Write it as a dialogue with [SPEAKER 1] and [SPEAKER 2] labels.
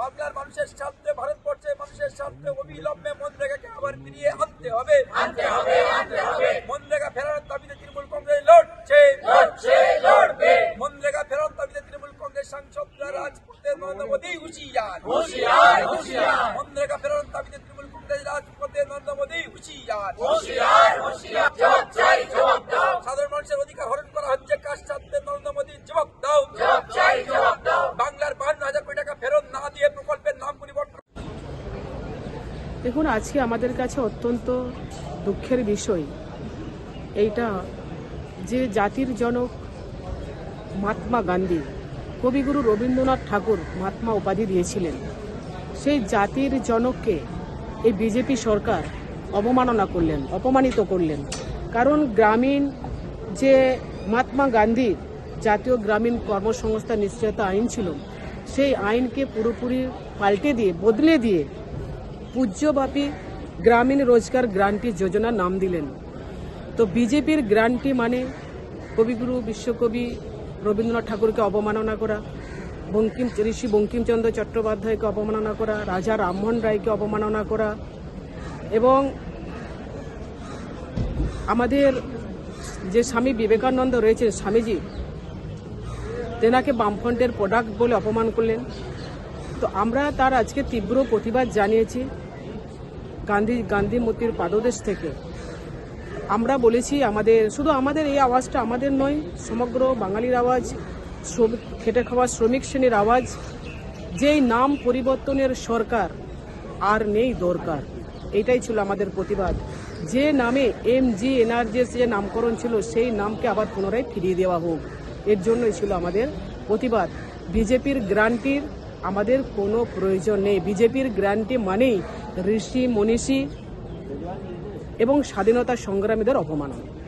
[SPEAKER 1] বাংলার মানুষের স্বার্থে ভারতবর্ষের মানুষের স্বার্থে অবিলম্বে মনরেগাকে আবার ফিরিয়ে আনতে হবে। আনতে হবে আনতে হবে। মনরেগা ফেরানোর দাবিতে তৃণমূল কংগ্রেস লড়ছে। লড়ছে লড়বে। মনরেগা ফেরানোর দাবিতে তৃণমূল কংগ্রেস সাংসদরা রাজপথে নরেন্দ্র মোদী হুঁশিয়ার। হুঁশিয়ার হুঁশিয়ার। মনরেগা ফেরানোর দাবিতে তৃণমূল কংগ্রেস রাজপথে নরেন্দ্র মোদী হুঁশিয়ার হুঁশিয়ার। হুঁশিয়ার
[SPEAKER 2] দেখুন, আজকে আমাদের কাছে অত্যন্ত দুঃখের বিষয়। এইটা যে জাতির জনক মহাত্মা গান্ধী, কবিগুরু রবীন্দ্রনাথ ঠাকুর মহাত্মা উপাধি দিয়েছিলেন, সেই জাতির জনককে এই বিজেপি সরকার অবমাননা করলেন, অপমানিত করলেন। কারণ গ্রামীণ যে মহাত্মা গান্ধীর জাতীয় গ্রামীণ কর্মসংস্থান নিশ্চয়তা আইন ছিল, সেই আইনকে পুরোপুরি পাল্টে দিয়ে, বদলে দিয়ে পূজ্যবাপী গ্রামীণ রোজগার গ্রান্টি যোজনা নাম দিলেন। তো বিজেপির গ্রান্টি মানে কবিগুরু বিশ্বকবি রবীন্দ্রনাথ ঠাকুরকে অবমাননা করা, বঙ্কিম, ঋষি বঙ্কিমচন্দ্র চট্টোপাধ্যায়কে অবমাননা করা, রাজা রামমোহন রায়কে অবমাননা করা এবং আমাদের যে স্বামী বিবেকানন্দ রয়েছে, স্বামীজি, তেনাকে বামফ্রন্টের প্রোডাক্ট বলে অপমান করলেন। তো আমরা তার আজকে তীব্র প্রতিবাদ জানিয়েছি। গান্ধী গান্ধী মূর্তির পাদদেশ থেকে। আমরা বলেছি আমাদের, শুধু আমাদের এই আওয়াজটা আমাদের নয়, সমগ্র বাঙালির আওয়াজ শ্রমিক খেটে খাওয়া শ্রমিক শ্রেণির আওয়াজ, যেই নাম পরিবর্তনের সরকার, আর নেই দরকার। এটাই ছিল আমাদের প্রতিবাদ। যে নামে এম জি এনআরজিএস যে নামকরণ ছিল, সেই নামকে আবার পুনরায় ফিরিয়ে দেওয়া হোক। এর জন্যই ছিল আমাদের প্রতিবাদ। বিজেপির গ্রান্টির আমাদের কোনো প্রয়োজন নেই। বিজেপির গ্র্যান্টি মানেই ঋষি মনীষী এবং স্বাধীনতা সংগ্রামীদের অপমাননা